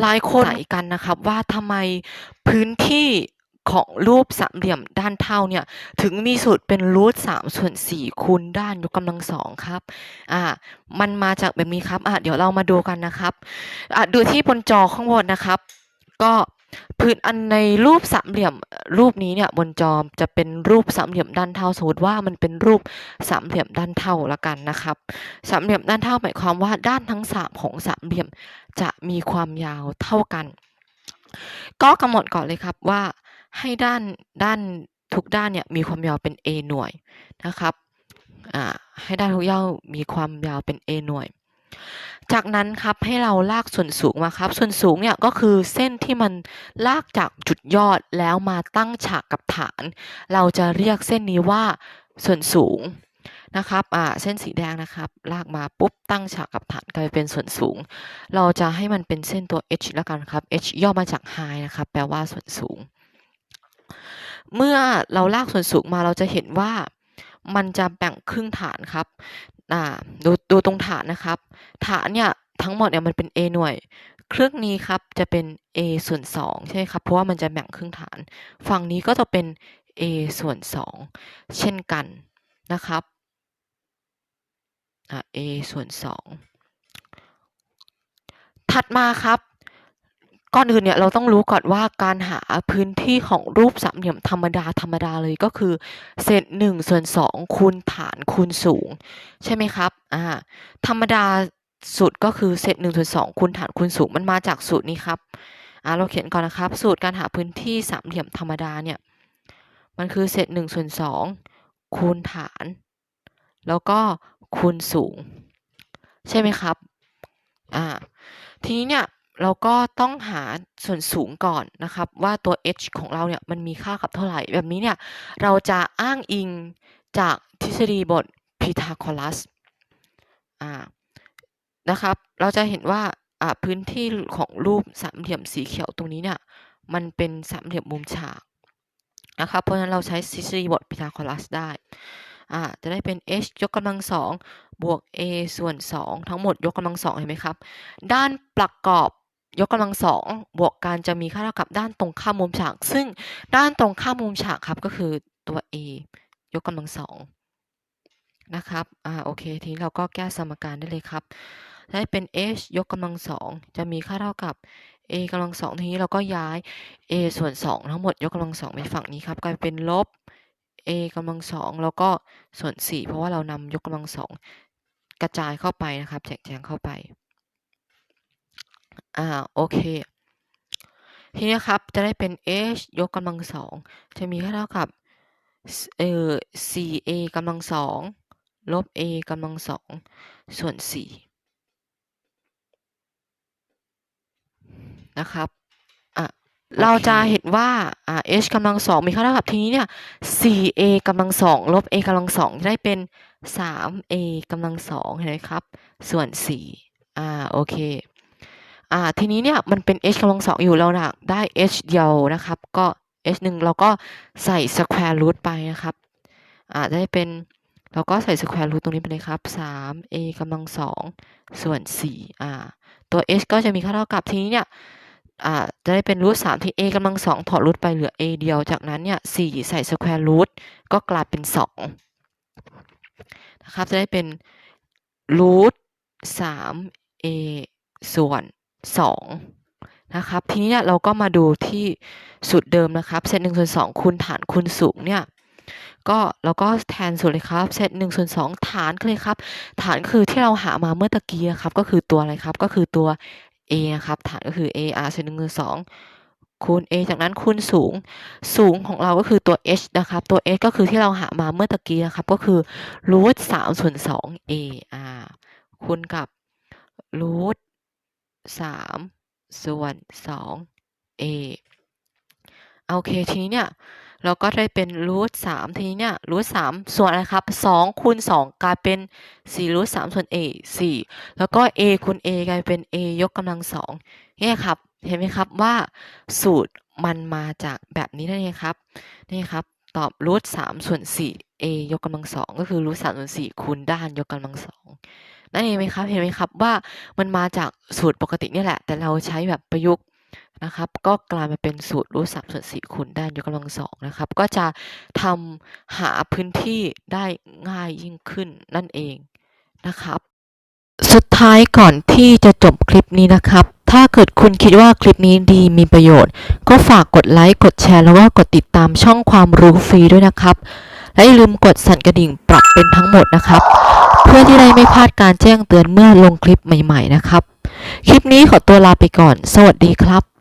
หลายคนใส่กันนะครับว่าทำไมพื้นที่ของรูปสามเหลี่ยมด้านเท่าเนี่ย ถึงมีสูตรเป็นรูทสามส่วนสี่คูณด้านยกกำลังสองครับ อ่า มันมาจากแบบนี้ครับ อะเดี๋ยวเรามาดูกันนะครับ อะดูที่บนจอข้างบนนะครับ ก็ พื้นอันในรูปสามเหลี่ยมรูปนี้เนี่ยบนจอจะเป็นรูปสามเหลี่ยมด้านเท่าสมมติว่ามันเป็นรูปสามเหลี่ยมด้านเท่าละกันนะครับสามเหลี่ยมด้านเท่าหมายความว่าด้านทั้งสามของสามเหลี่ยมจะมีความยาวเท่ากัน ก็กำหนดก่อนเลยครับว่าให้ด้านด้านทุกด้านเนี่ยมีความยาวเป็น a หน่วยนะครับให้ด้านทุกยาวมีความยาวเป็น a หน่วย จากนั้นครับให้เราลากส่วนสูงมาครับ ส่วนสูงเนี่ยก็คือเส้นที่มันลากจากจุดยอดแล้วมาตั้งฉากกับฐาน เราจะเรียกเส้นนี้ว่าส่วนสูงนะครับอ่าเส้นสีแดงนะครับ ลากมาปุ๊บตั้งฉากกับฐานกลายเป็นส่วนสูง เราจะให้มันเป็นเส้นตัว h แล้วกันครับ h ย่อมาจาก high นะครับ แปลว่าส่วนสูง เมื่อเราลากส่วนสูงมาเราจะเห็นว่ามันจะแบ่งครึ่งฐานครับ อ่าดูดูตรงฐานนะครับ ฐานเนี่ยทั้งหมดเนี่ยมันเป็น a หน่วย ครึ่งนี้ครับจะเป็น a ส่วน2ใช่ไหมครับ เพราะว่ามันจะแบ่งครึ่งฐาน ฝั่งนี้ก็จะเป็น a ส่วน 2 เช่นกันนะครับอ่า a ส่วน 2 ถัดมาครับ ก่อนอื่นเนี่ยเราต้องรู้ก่อนว่าการหาพื้นที่ของรูปสามเหลี่ยมธรรมดาธรรมดาเลยก็คือ เศษหนึ่งส่วนสองคูณฐานคูณสูง ใช่ไหมครับอ่าธรรมดาสูตรก็คือเศษหนึ่งส่วนสองคูณฐานคูณสูงมันมาจากสูตรนี้ครับอ่าเราเขียนก่อนนะครับ สูตรการหาพื้นที่สามเหลี่ยมธรรมดาเนี่ยมันคือเศษหนึ่งส่วนสองคูณฐาน แล้วก็คูณสูง ใช่ไหมครับอ่าทีนี้เนี่ย เราก็ต้องหาส่วนสูงก่อนนะครับ ว่าตัว h ของเราเนี่ยมันมีค่ากับเท่าไหร่ แบบนี้เนี่ยเราจะอ้างอิงจากทฤษฎีบทพีทาโกรัสอ่านะครับเราจะเห็นว่าพื้นที่ของรูปสามเหลี่ยมสีเขียวตรงนี้เนี่ยมันเป็นสามเหลี่ยมมุมฉากนะครับเพราะฉะนั้นเราใช้ทฤษฎีบทพีทาโกรัสได้จะได้เป็น h ยกกำลังสองบวก a ส่วน 2 ทั้งหมดยกกำลังสองเห็นไหมครับ ด้านประกอบ ยกกำลังสองบวกกันจะมีค่าเท่ากับด้านตรงข้ามมุมฉาก ซึ่งด้านตรงข้ามมุมฉากครับก็คือตัว a ยกกำลังสองนะครับอ่าโอเค ทีนี้เราก็แก้สมการได้เลยครับ ได้เป็น h ยกกำลังสองจะมีค่าเท่ากับ a กำลังสองทีนี้เราก็ย้าย a ส่วนสองทั้งหมดยกกำลังสองไปฝั่งนี้ครับกลายเป็นลบ a กำลังสองแล้วก็ส่วนสี่เพราะว่าเรานำยกกำลังสองกระจายเข้าไปนะครับ แจกแจงเข้าไป อ่า โอเค ทีนี้ครับ จะได้เป็น h ยกกำลังสอง จะมีค่าเท่ากับ เอ่อ 4a กำลังสอง ลบ a กำลังสอง ส่วน 4 นะครับอะเราจะเห็นว่าอ่า h กำลังสองมีค่าเท่ากับทีนี้เนี่ย 4a กำลังสองลบ a กำลังสองจะได้เป็น 3a กำลังสองเห็นไหมครับ ส่วน 4 อ่า โอเค อ่าทีนี้เนี่ยมันเป็น h กำลังสองอยู่เราหนักได้ h เดียวนะครับ ก็ h หนึ่งเราก็ใส่ square root ไปนะครับอ่าได้เป็นเราก็ใส่ square root ตรงนี้ไปเลยครับ 3a กำลังสองส่วน4อ่าตัว h ก็จะมีค่าเท่ากับทีนี้เนี่ยอ่าจะได้เป็นรูทสามที่ a กำลังสองถอดรูทไปเหลือ a เดียวจากนั้นเนี่ยสี่ใส่ square root ก็กลายเป็นสองนะครับจะได้เป็นรูทสาม a ส่วน สองนะครับทีนี้เนี่ยเราก็มาดูที่สูตรเดิมนะครับเศษหนึ่งส่วนสองคูณฐานคูณสูงเนี่ยก็เราก็แทนสูตรเลยครับเศษหนึ่งส่วนสองฐานเลยครับ ฐานคือที่เราหามาเมื่อตะกี้ครับก็คือตัวอะไรครับก็คือตัว a นะครับฐานก็คือ a r เศษหนึ่งส่วนสองคูณ a จากนั้นคูณสูง สูงของเราก็คือตัว h นะครับตัว h ก็คือที่เราหามาเมื่อตะกี้นะครับก็คือรูทสามส่วนสอง a r คูณกับรูท สามส่วนสอง a โอเค ทีนี้เนี่ย เราก็ได้เป็นรูทสามทีนี้เนี่ยรูทสามส่วนอะไรครับสองคูณสองกลายเป็นสี่รูทสามส่วน a สี่แล้วก็ a คูณ a กลายเป็น a ยกกำลังสองนี่ครับ เห็นไหมครับว่าสูตรมันมาจากแบบนี้นั่นเองครับ นี่ครับ ตอบรูทสามส่วนสี่ a ยกกำลังสองก็คือรูทสามส่วนสี่คูณด้านยกกำลังสองนั่นเองไหมครับเห็นไหมครับว่ามันมาจากสูตรปกตินี่แหละ แต่เราใช้แบบประยุกต์นะครับ ก็กลายมาเป็นสูตรรูทสามส่วนสี่คูณด้านยกกำลังสองนะครับ ก็จะทำหาพื้นที่ได้ง่ายยิ่งขึ้นนั่นเองนะครับ สุดท้ายก่อนที่จะจบคลิปนี้นะครับ ถ้าเกิดคุณคิดว่าคลิปนี้ดีมีประโยชน์ ก็ฝากกดไลค์ กดแชร์ แล้วก็กดติดตามช่องความรู้ฟรีด้วยนะครับ และอย่าลืมกดสั่นกระดิ่งปรับเป็นทั้งหมดนะครับ เพื่อที่ได้ไม่พลาดการแจ้งเตือนเมื่อลงคลิปใหม่ ๆ นะครับ คลิปนี้ขอตัวลาไปก่อน สวัสดีครับ